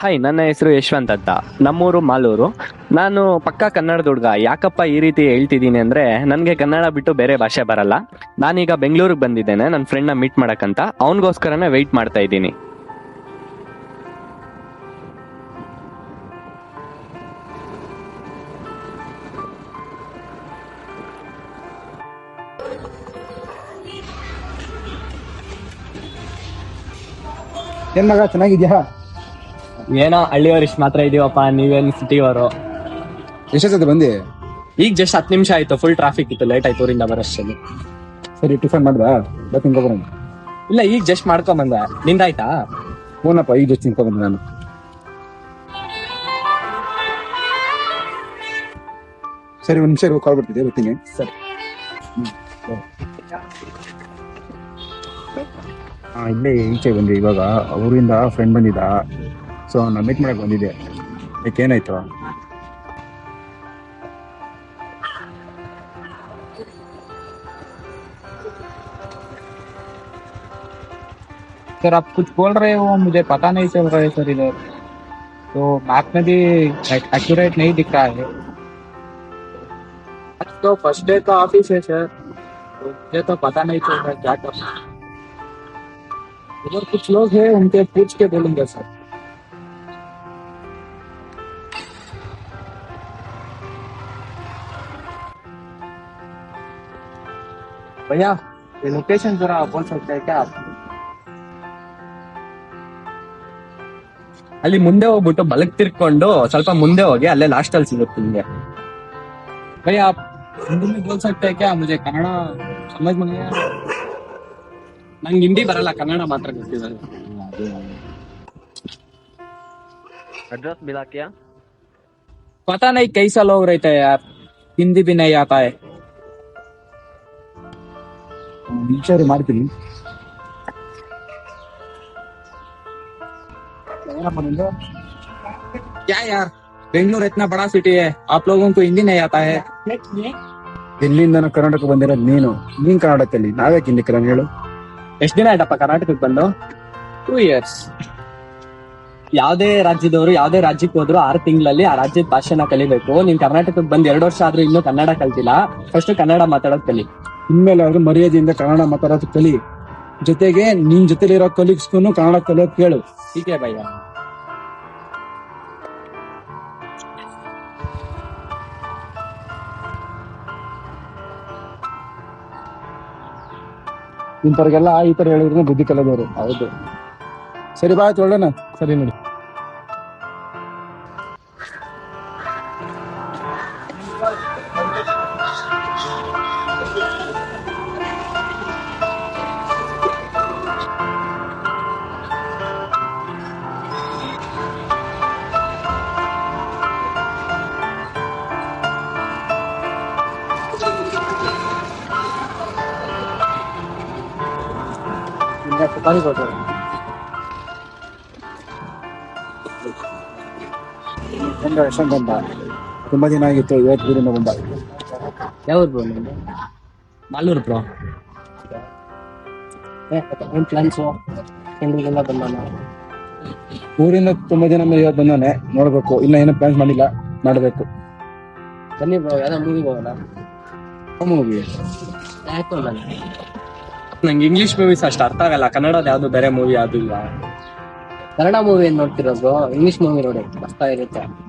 Hi ನನ್ನ ಹೆಸರು ಯಶವಂತ್ ಅಂತ. ನಮ್ಮೂರು ಮಾಲೂರು. ನಾನು ಪಕ್ಕಾ ಕನ್ನಡದ ಹುಡುಗ ಯಾಕಪ್ಪ ಈ ರೀತಿ ಹೇಳ್ತಿದ್ದೀನಿ ಅಂದ್ರೆ ನನಗೆ ಕನ್ನಡ ಬಿಟ್ಟು ಬೇರೆ ಭಾಷೆ ಬರಲ್ಲ. ನಾನೀಗ ಬೆಂಗಳೂರಿಗೆ ಬಂದಿದ್ದೇನೆ. ನನ್ನ ಫ್ರೆಂಡ್ನ ಮೀಟ್ ಮಾಡಕ್ಕಂತ. ಅವನಿಗೋಸ್ಕರನೇ ವೆಯ್ಟ್ ಮಾಡ್ತಾ ಇದ್ದೀನಿ. ಏನ್ ಮಗ, ಚೆನ್ನಾಗಿದ್ಯಾ? ಏನೋ ಹಳ್ಳಿಯವರಿಷ್ಟು ಮಾತ್ರ ಇದೀವಪ್ಪ ನೀವೇನು ಸಿಟಿಯವರು? ಎಷ್ಟೊತ್ತದ ಬಂದಿ? ಈಗ ಜಸ್ಟ್ ಹತ್ತು ನಿಮಿಷ ಆಯ್ತು ಫುಲ್ ಟ್ರಾಫಿಕ್ ಇತ್ತು ಲೇಟ್ ಆಯ್ತು ಊರಿಂದ ಬರೋಷ್ಟಲ್ಲಿ ಸರಿ ಟಿಫನ್ ಮಾಡ್ದಾ? ಬಟ್ ತಿನ್ಕೊಬರ ಇಲ್ಲ ಈಗ ಜಸ್ಟ್ ಮಾಡ್ಕೊಂಡ್ ಬಂದೆ. ನಿಂದಾಯ್ತಾ? ಹ್ಞೂನಪ್ಪ ಈಗ ಜಸ್ಟ್ ತಿನ್ಕೊಬಂದೆ ನಾನು. ಸರಿ ಒಂದ್ ನಿಮಿಷ ಕಾಲ್ ಬರ್ತಿದ್ದೆ ಬರ್ತೀನಿ. ಸರಿ. ಇಲ್ಲೇ ಈಚೆ ಬಂದೆ ಇವಾಗ. ಊರಿಂದ ಫ್ರೆಂಡ್ ಬಂದಿದ್ದ. ಸೊ ನಾ ಮೀಟ್ ಮಾಡಕ್ ಬಂದಿದ್ದೆ ಯಾಕೆ ಏನಾಯ್ತು सर आप कुछ बोल रहे हो मुझे पता नहीं चल रहा है सर इधर तो मैप में भी एक्यूरेट नहीं दिख रहा है आज तो फर्स्ट डे का ऑफिस है सर तो मुझे तो पता नहीं चल रहा है क्या कर उधर कुछ लोग हैं उनके पूछ के बोलूंगा सर भैया ये लोकेशन जरा बोल सकते हैं क्या आप ಅಲ್ಲಿ ಮುಂದೆ ಹೋಗ್ಬಿಟ್ಟು ಬಲಕ್ ತಿರ್ಕೊಂಡು ಸ್ವಲ್ಪ ಮುಂದೆ ಹೋಗಿ ಅಲ್ಲೇ ಲಾಸ್ಟ್ ಅಲ್ಲಿ ಸಿಗುತ್ತೆ ನಿಮ್ಗೆ भैया आप हिंदी में बोल सकते हैं क्या मुझे कन्नड़ा समझ में नहीं आ रहा ನಂಗೆ ಹಿಂದಿ ಬರಲ್ಲ ಕನ್ನಡ ಮಾತ್ರ ಗೊತ್ತಿದೆ ಅಡ್ರೆಸ್ ಮಿಲಾಕಿಯಾ पता नहीं कैसा लोग रहते हैं यार हिंदी भी नहीं आता है ವಿಚಾರ ಮಾಡ್ತೀನಿ. क्या यार बेंगलोर इतना बड़ा सिटी है आप लोगों को हिंदी ಕರ್ನಾಟಕ ಬಂದಿರೋದು ನೀನು ನೀನ್ ಕರ್ನಾಟಕದಲ್ಲಿ ನಾವೇ ಹಿಂದಿ ಕಿರಣ್ ಹೇಳು ಎಷ್ಟು ದಿನ ಆಯ್ತಪ್ಪ ಕರ್ನಾಟಕಕ್ಕೆ ಬಂದು? ಟೂ ಇಯರ್ಸ್ ಯಾವ್ದೇ ರಾಜ್ಯದವರು ಯಾವ್ದೇ ರಾಜ್ಯಕ್ಕೆ ಹೋದ್ರು ಆರು ತಿಂಗಳಲ್ಲಿ ಆ ರಾಜ್ಯದ ಭಾಷೆನ ಕಲಿಬೇಕು. ನೀನ್ ಕರ್ನಾಟಕಕ್ಕೆ ಬಂದ್ ಎರಡು ವರ್ಷ ಆದ್ರೂ ಇನ್ನೂ ಕನ್ನಡ ಕಲ್ತಿಲ್ಲ. ಫಸ್ಟ್ ಕನ್ನಡ ಮಾತಾಡೋದ್ ಕಲಿ. ಇನ್ಮೇಲೆ ಆದ್ರೂ ಮರ್ಯಾದೆಯಿಂದ ಕನ್ನಡ ಮಾತಾಡೋದು ಕಲಿ. ಜೊತೆಗೆ ನಿನ್ ಜೊತೆಲಿರೋ ಕಲೀಗ್ಸ್ಗೂ ಕನ್ನಡ ಕಲಿಯೋದ್ ಕೇಳು. ಹೀಗೆ ಭಯ. ಇಂಥವ್ರಿಗೆಲ್ಲ ಈ ತರ ಹೇಳಿದ್ರೆ ಬುದ್ಧಿ ಕಲದವರು ಹೌದು. ಸರಿ ಬಾಯ್ ತೊಳ್ಳೋಣ ಸರಿ ನೋಡಿ. ಹೆಂಗ ಯಶವಂತ್ ಅಂತ ತುಂಬಾ ದಿನ ಆಗಿತ್ತು ಇವತ್ತು ಊರಿಂದ ಬಂದ ಯಾವ್ದು ಬ್ರೋ ನಿಮ್ದು ಮಾಲೂರು ಬ್ರೋ ಏನ್ ಪ್ಲಾನ್ಸು ಬೆಂಗಳೂರಿಂದ ಬಂದಾನ ಊರಿಂದ ತುಂಬಾ ದಿನ ಮೇಲೆ ಇವತ್ತು ಬಂದಾನೆ ನೋಡ್ಬೇಕು. ಇನ್ನ ಏನೂ ಪ್ಲಾನ್ ಮಾಡಿಲ್ಲ ಮಾಡಬೇಕು. ಬನ್ನಿ ಬ್ರೋ ಯಾವ್ದೋ ಮೂವಿ ಹೋಗೋಣ. ಮೂವಿ ನಂಗೆ ಇಂಗ್ಲಿಷ್ ಮೂವೀಸ್ ಅಷ್ಟು ಅರ್ಥ ಆಗಲ್ಲ. ಕನ್ನಡದ ಯಾವ್ದು ಬೇರೆ ಮೂವಿ ಯಾವ್ದು ಇಲ್ಲ. ಕನ್ನಡ ಮೂವಿ ಏನ್ ನೋಡ್ತಿರೋದು? ಇಂಗ್ಲಿಷ್ ಮೂವಿ ನೋಡಿ ಅರ್ಥ ಇರುತ್ತೆ.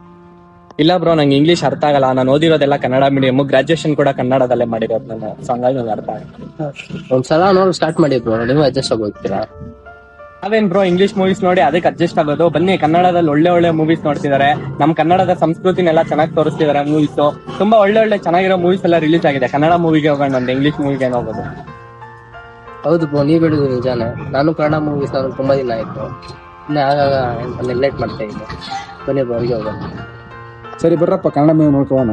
ಇಲ್ಲ ಬ್ರೋ ನಂಗೆ ಇಂಗ್ಲಿಷ್ ಅರ್ಥ ಆಗಲ್ಲ. ನಾನು ಓದಿರೋದೆಲ್ಲ ಕನ್ನಡ ಮೀಡಿಯಮ್ ಗ್ರಾಜುಯೇಷನ್ ಕೂಡ ಕನ್ನಡದಲ್ಲೇ ಮಾಡಿರೋದು ನನ್ನ ಸೊ ಹಂಗಾಗಿ ನಂಗೆ ಅರ್ಥ ಆಗಲ್ಲ. ಒಂದ್ಸಲ ನೋಡಿ ಸ್ಟಾರ್ಟ್ ಮಾಡಿ ಬ್ರೋ ನೀವು ಅಡ್ಜಸ್ಟ್ ಆಗೋಗ್ತೀರಾ ಅದೇನ್ ನಾವೇನ್ ಬ್ರೋ ಇಂಗ್ಲಿಷ್ ಮೂವೀಸ್ ನೋಡಿ ಅದಕ್ಕೆ ಅಡ್ಜಸ್ಟ್ ಆಗೋದು. ಬನ್ನಿ ಕನ್ನಡದಲ್ಲಿ ಒಳ್ಳೆ ಒಳ್ಳೆ ಮೂವೀಸ್ ನೋಡ್ತಿದಾರೆ ನಮ್ ಕನ್ನಡದ ಸಂಸ್ಕೃತಿನೆಲ್ಲ ಚೆನ್ನಾಗಿ ತೋರಿಸ್ತಿದಾರೆ ಮೂವೀಸ್ ತುಂಬಾ ಒಳ್ಳೆ ಒಳ್ಳೆ ಚೆನ್ನಾಗಿರೋ ಮೂವೀಸ್ ಎಲ್ಲ ರಿಲೀಸ್ ಆಗಿದೆ. ಕನ್ನಡ ಮೂವಿಗೆ ಹೋಗೋಣ ಒಂದು ಇಂಗ್ಲಿಷ್ ಮೂವಿಗೆ ಹೋಗೋದು. ಹೌದು ಬ್ರೋ ನೀವ್ ಹೇಳುದು ನಿಜಾನೇ. ನಾನು ಕನ್ನಡ ಮೂವೀಸ್ ನಾನು ತುಂಬಾ ದಿನ ಆಯ್ತು. ಇನ್ನ ಆಗಾಗ ನೆಗ್ಲೆಕ್ಟ್ ಮಾಡ್ತಾ ಇದ್ದೆ. ಬನ್ನಿ ಬ್ರೋ ಅವ್ರಿಗೆ ಹೋಗೋಣ. ಸರಿ ಬರ್ರಪ್ಪ ಕನ್ನಡ ಮೂವಿ ನೋಡ್ಕೋಣ.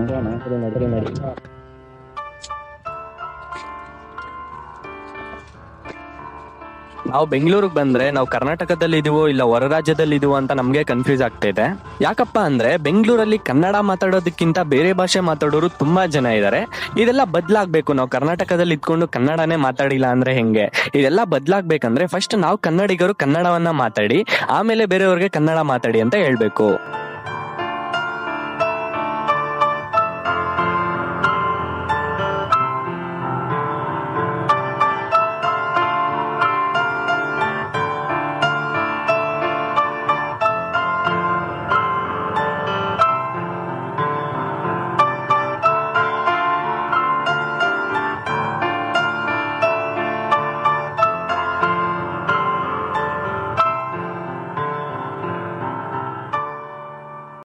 ನಾವು ಬೆಂಗಳೂರಿಗೆ ಬಂದ್ರೆ ನಾವು ಕರ್ನಾಟಕದಲ್ಲಿ ಇದೀವೋ ಇಲ್ಲ ಹೊರ ರಾಜ್ಯದಲ್ಲಿ ಇದೀವೋ ಅಂತ ನಮ್ಗೆ ಕನ್ಫ್ಯೂಸ್ ಆಗ್ತಾ ಇದೆ. ಯಾಕಪ್ಪ ಅಂದ್ರೆ ಬೆಂಗಳೂರಲ್ಲಿ ಕನ್ನಡ ಮಾತಾಡೋದಕ್ಕಿಂತ ಬೇರೆ ಭಾಷೆ ಮಾತಾಡೋರು ತುಂಬಾ ಜನ ಇದ್ದಾರೆ ಇದೆಲ್ಲ ಬದ್ಲಾಗ್ಬೇಕು. ನಾವು ಕರ್ನಾಟಕದಲ್ಲಿ ಇದ್ಕೊಂಡು ಕನ್ನಡನೇ ಮಾತಾಡಿಲ್ಲ ಅಂದ್ರೆ ಹೆಂಗೆ? ಇದೆಲ್ಲ ಬದ್ಲಾಗ್ಬೇಕಂದ್ರೆ ಫಸ್ಟ್ ನಾವು ಕನ್ನಡಿಗರು ಕನ್ನಡವನ್ನ ಮಾತಾಡಿ, ಆಮೇಲೆ ಬೇರೆಯವ್ರಿಗೆ ಕನ್ನಡ ಮಾತಾಡಿ ಅಂತ ಹೇಳ್ಬೇಕು.